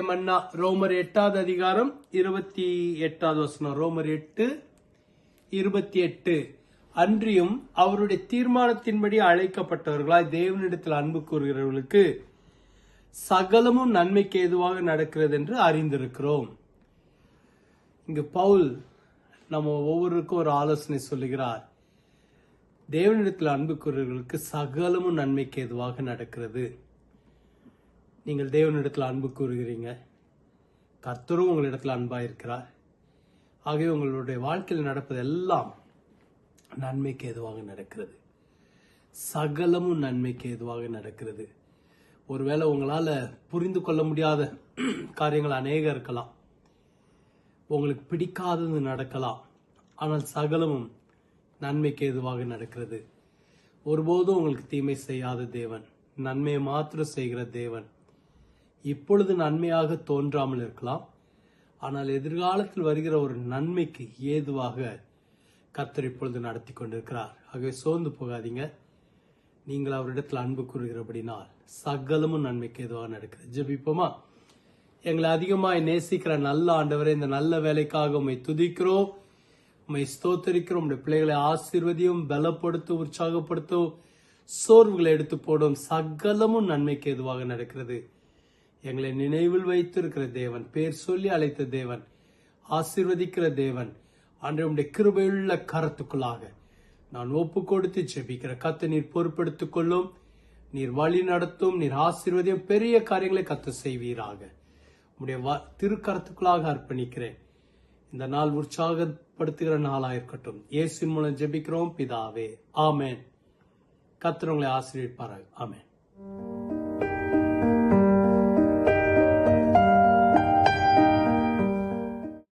நா- ரோமர் எட்டாவது அதிகாரம் இருபத்தி எட்டாவது வசனம். ரோமர் எட்டு இருபத்தி எட்டு. அன்றியும் அவருடைய தீர்மானத்தின்படி அழைக்கப்பட்டவர்களாய் தேவனிடத்தில் அன்பு கூறுகிறவர்களுக்கு சகலமும் நன்மைக்கு ஏதுவாக நடக்கிறது என்று அறிந்திருக்கிறோம். இங்கு பவுல் நம்ம ஒவ்வொருவருக்கும் ஒரு ஆலோசனை சொல்லுகிறார். தேவனிடத்தில் அன்பு கூறுகிறவர்களுக்கு சகலமும் நன்மைக்கு ஏதுவாக நடக்கிறது. நீங்கள் தேவனிடத்தில் அன்பு கூறுகிறீங்க. கர்த்தரும் உங்களிடத்தில் அன்பாக இருக்கிறார் ஆகவே உங்களுடைய வாழ்க்கையில் நடப்பது எல்லாம் நன்மைக்கு எதுவாக நடக்கிறது. சகலமும் நன்மைக்கு எதுவாக நடக்கிறது. ஒருவேளை உங்களால் புரிந்து கொள்ள முடியாத காரியங்கள் அநேகம் இருக்கலாம். உங்களுக்கு பிடிக்காதது நடக்கலாம். ஆனால் சகலமும் நன்மைக்கு எதுவாக நடக்கிறது. ஒருபோதும் உங்களுக்கு தீமை செய்யாத தேவன் நன்மையை மாத்திரம் செய்கிற தேவன். இப்பொழுது நன்மையாக தோன்றாமல் இருக்கலாம். ஆனால் எதிர்காலத்தில் வருகிற ஒரு நன்மைக்கு ஏதுவாக கர்த்தர் இப்பொழுது நடத்தி கொண்டிருக்கிறார். ஆகவே சோர்ந்து போகாதீங்க. நீங்கள் அவரிடத்தில் அன்பு கூறுகிறபடினால் சகலமும் நன்மைக்கு ஏதுவாக நடக்கிறது. ஜபிப்போமா? எங்களை அதிகமாக நேசிக்கிற நல்ல ஆண்டவரை இந்த நல்ல வேலைக்காக உண்மை துதிக்கிறோம். உண்மை ஸ்தோத்தரிக்கிறோம். உடைய பிள்ளைகளை ஆசீர்வதியும் பலப்படுத்தும் உற்சாகப்படுத்தும் சோர்வுகளை எடுத்து போடும் சகலமும் நன்மைக்கு எதுவாக நடக்கிறது. எங்களை நினைவில் வைத்திருக்கிற தேவன் பேர் சொல்லி அழைத்த தேவன் ஆசிர்வதிக்கிற தேவன். அன்றைய உடைய கிருபையுள்ள கரத்துக்குள்ளாக நான் ஒப்பு கொடுத்து செபிக்கிற கத்தை நீர் பொறுப்பெடுத்துக் கொள்ளும் நீர் வழி நடத்தும் நீர் ஆசீர்வதியும் பெரிய காரியங்களை கத்து செய்வீராக. உடைய வ- திருக்கரத்துக்குள்ளாக அர்ப்பணிக்கிறேன். இந்த நாள் உற்சாகப்படுத்துகிற நாளாக இருக்கட்டும். இயேசின் மூலம் ஜெபிக்கிறோம் பிதாவே. ஆமேன். கத்திரவங்களை ஆசிரியப்பார்கள் ஆமேன்.